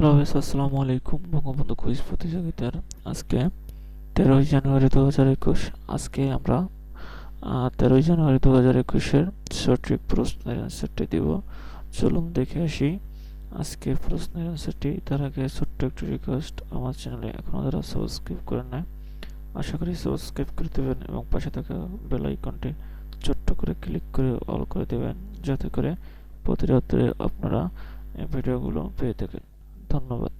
Hello বেশ আসসালামু আলাইকুম। বঙ্গবন্ধু কুইজ প্রতিযোগিতার আজকে তেরোই জানুয়ারি দু হাজার একুশ। আজকে আমরা তেরোই জানুয়ারি দু হাজার একুশের সঠিক প্রশ্নের অ্যান্সারটি দিব। চলুন দেখে আসি। আজকে প্রশ্নের অ্যান্সারটি তার আগে ছোট্ট একটি রিকোয়েস্ট আমার চ্যানেলে এখনও যারা সাবস্ক্রাইব করেন না আশা করি সাবস্ক্রাইব করে দেবেন এবং পাশে থাকা বেল আইকনটি ছোট্ট করে ক্লিক করে অল করে দেবেন, যাতে করে প্রতিরাত্রে আপনারা এই ভিডিওগুলো পেয়ে থাকেন। ধন্যবাদ।